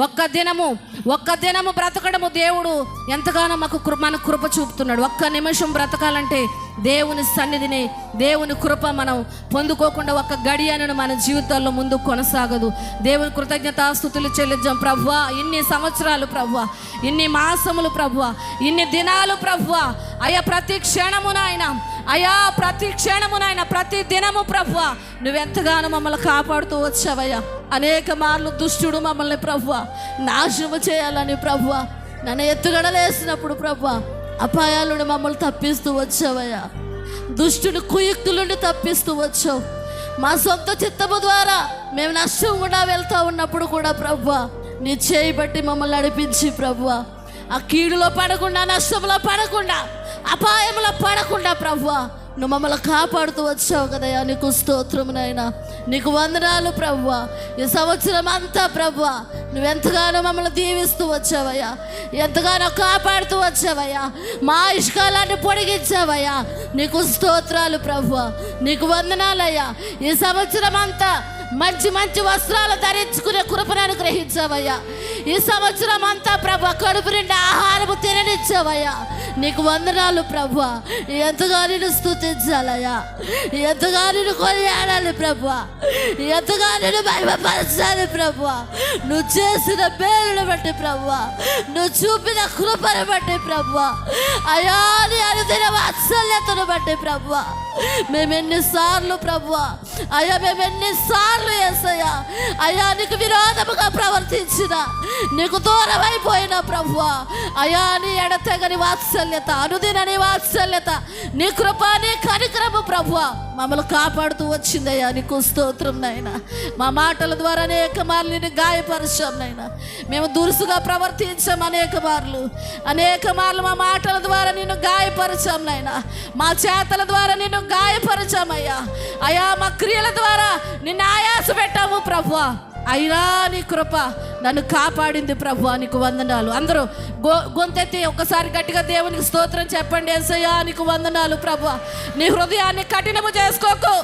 ఒక్క దినము ఒక్క దినము బ్రతకడము దేవుడు ఎంతగానో మాకు మన కృప చూపుతున్నాడు. ఒక్క నిమిషం బ్రతకాలంటే దేవుని సన్నిధిని దేవుని కృప మనం పొందుకోకుండా ఒక్క గడియను మన జీవితాల్లో ముందు కొనసాగదు. దేవుని కృతజ్ఞతాస్థుతులు చెల్లిద్దాం ప్రవ్వా. ఇన్ని సంవత్సరాలు ప్రవ్వా. ఇన్ని మాసములు ప్రవ్వా. ఇన్ని దినాలు ప్రవ్వా. అయ్యా ప్రతి క్షణమున ఆయన అయా ప్రతి క్షణమునైనా ప్రతి దినము ప్రభు నువ్వెంతగానో మమ్మల్ని కాపాడుతూ వచ్చావయ్యా. అనేక మార్లు దుష్టుడు మమ్మల్ని ప్రభు నాశనము చేయాలని ప్రభు నన్ను ఎత్తుగడలేసినప్పుడు ప్రభు అపాయాలను మమ్మల్ని తప్పిస్తూ వచ్చావయ్యా. దుష్టుడు కుయుక్తుల తప్పిస్తూ వచ్చావు. మా సొంత చిత్తము ద్వారా మేము నష్టం కూడా వెళ్తూ ఉన్నప్పుడు కూడా ప్రభు నీ చేయి బట్టి మమ్మల్ని నడిపించి ప్రభు ఆ కీడులో పడకుండా నష్టంలో పడకుండా అపాయంలో పడకుండా ప్రవ్వా నువ్వు మమ్మల్ని కాపాడుతూ వచ్చావు కదయ్యా. నీకు స్తోత్రం నాయన. నీకు వందనాలు ప్రవ్వ. ఈ సంవత్సరం అంతా ప్రవ్వ నువ్వెంతగానో మమ్మల్ని దీవిస్తూ వచ్చావయ్యా. ఎంతగానో కాపాడుతూ వచ్చావయ్యా. మా ఇష్కాలాన్ని పొడిగించావయ్యా. నీకు స్తోత్రాలు ప్రవ్వ. నీకు వందనాలయ్యా. ఈ సంవత్సరం అంతా మంచి మంచి వస్త్రాలు ధరించుకునే కృపను అనుగ్రహించావయ్యా. ఈ సంవత్సరం అంతా ప్రభు కడుపు నిండా ఆహారము తిననిచ్చావయ్యా. నీకు వందనాలు ప్రభు. ఎంతగా నేను స్థుతించాలయ్యా ఎంతగా నేను కొనియాడాలి ప్రభు. ఎంతగా నేను మహిమపరచాలి ప్రభు. నువ్వు చేసిన పేరును బట్టి ప్రభు. నువ్వు చూపిన కృపను బట్టి ప్రభు. అయాని అనుదిన వాత్సల్యతను బట్టి ప్రభు. మేము ఎన్నిసార్లు ప్రభు అయ్యా మేము ఎన్నిసార్లు వేసయ్యా అయ్యా నీకు విరోధముగా ప్రవర్తించిన నీకు దూరమైపోయిన అయిపోయిన ప్రభు అయ్యా నీ ఎడతెగని వాత్సల్యత అనుదినని వాత్సల్యత నీ కృప నీ కనికరము ప్రభు మమ్మల్ని కాపాడుతూ వచ్చిందయ్యా నీకు స్తోత్రం నాయన. మా మాటల ద్వారా అనేక మార్లు నేను గాయపరిచాం నాయన. మేము దురుసుగా ప్రవర్తించాం అనేక మార్లు. అనేక మార్లు మా మాటల ద్వారా నేను గాయపరిచాం నాయన. మా చేతల ద్వారా నేను గాయపరచామయ్యా. అయ్యా మా క్రియల ద్వారా నిన్ను ఆయాస పెట్టాము ప్రభు అయినా నీ కృప నన్ను కాపాడింది ప్రభు నీకు వందనాలు. అందరూ గో గొంతెత్తి ఒకసారి గట్టిగా దేవునికి స్తోత్రం చెప్పండి ఎసయ్యా నీకు వందనాలు ప్రభు నీ హృదయాన్ని కఠినము చేసుకోకు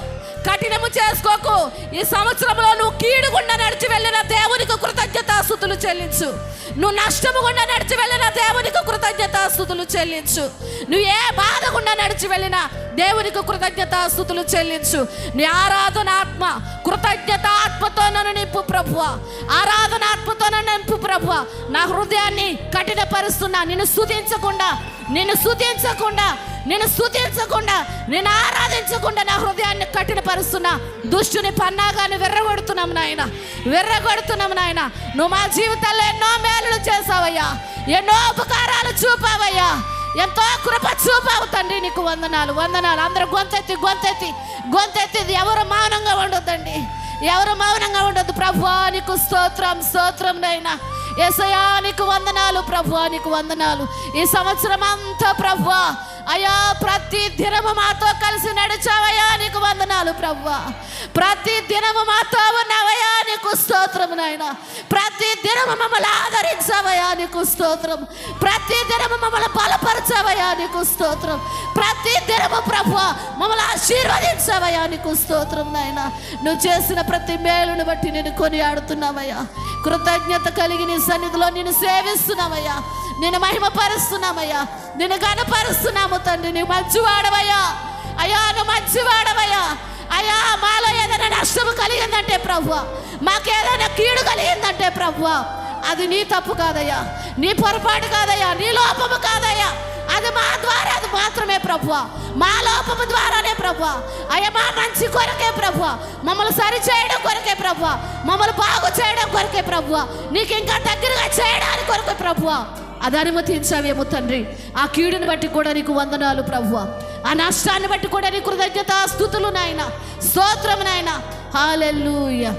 కఠినము చేసుకోకు. ఈ సంవత్సరంలో నువ్వు కీడుగుండా నడిచి వెళ్ళిన దేవునికి కృతజ్ఞతాస్థుతులు చెల్లించు. నువ్వు నష్టము గుండా నడిచి వెళ్ళిన దేవునికి కృతజ్ఞతాస్థుతులు చెల్లించు. నువ్వు ఏ బాధ గుండా నడిచి వెళ్ళినా దేవునికి కృతజ్ఞతాస్థుతులు చెల్లించు. నీ ఆరాధన ఆత్మ కృతజ్ఞత ఆత్మతో నన్ను నింపు ప్రభు ఆరాధన ఆత్మతో నన్ను నింపు ప్రభు నా హృదయాన్ని కఠినపరుస్తున్నా. నిన్ను స్థుతించకుండా నిన్ను స్థుతించకుండా నేను స్థుతించకుండా నేను ఆరాధించకుండా నా హృదయాన్ని కఠినపరుస్తున్నా. దుష్టుని పన్నాగాన్ని వెర్రగొడుతున్నాం నాయన. వెర్రగొడుతున్నాం నాయన. నువ్వు మా జీవితాల్లో ఎన్నో మేలులు చేసావయ్యా ఎన్నో ఉపకారాలు చూపావయ్యా. ఎంతో కృప చూపావు తండ్రి నీకు వందనాలు వందనాలు. అందరూ గొంతెత్తి గొంతెత్తి గొంతెత్తి. ఎవరు మౌనంగా ఉండొద్దండి ఎవరు మౌనంగా ఉండొద్దు. ప్రభు నీకు స్తోత్రం స్తోత్రం నైనా ఎసయా నీకు వందనాలు. ప్రభు నీకు వందనాలు. ఈ సంవత్సరం అంతా ప్రభా అయ్యా ప్రతి దినము మాతో కలిసి నడిచావయ్యా నీకు వందనాలు ప్రవ్వా. ప్రతి దినము మాతో ఉన్నావయ్యా నీకు స్తోత్రం నాయన. ప్రతి దినము మమ్మల్ని ఆదరించావయ్యా నీకు స్తోత్రం. ప్రతి దినము మమ్మల్ని బలపరచావయ్యా నీకు స్తోత్రం. ప్రతి దినము ప్రభు మమ్మల్ని ఆశీర్వదించావయ్యా నీకు స్తోత్రం నాయన. నువ్వు చేసిన ప్రతి మేలును బట్టి నేను కొనియాడుతున్నావయ్యా. కృతజ్ఞత కలిగి నీ సన్నిధిలో నేను సేవిస్తున్నావయ్యా. నేను మహిమపరుస్తున్నామయ్యా. నేను గణపరుస్తున్నాము తండ్రి. నువ్వు మంచివాడవయ్యా. అయ్యా నువ్వు మంచివాడవయ్యా. అయ్యా మాలో ఏదైనా నష్టము కలిగిందంటే ప్రభు మాకేదైనా కీడు కలిగిందంటే ప్రభు అది నీ తప్పు కాదయ్యా. నీ పొరపాటు కాదయ్యా. నీ లోపము కాదయ్యా. అది మా ద్వారా అది మాత్రమే ప్రభు మా లోపము ద్వారానే ప్రభు అయ్యా మా మంచి కొరకే ప్రభు మమ్మల్ని సరి చేయడం కొరకే ప్రభు మమ్మల్ని బాగు చేయడం కొరకే ప్రభు నీకు ఇంకా దగ్గరగా చేయడానికి కొరకే ప్రభు అది అనుమతించావేమో తండ్రి. ఆ కీడుని బట్టి కూడా నీకు వందనాలు ప్రభు ఆ నష్టాన్ని బట్టి కూడా నీ కృతజ్ఞత స్థుతులు నాయన. స్తోత్రం నాయన. హాలెల్లుయ.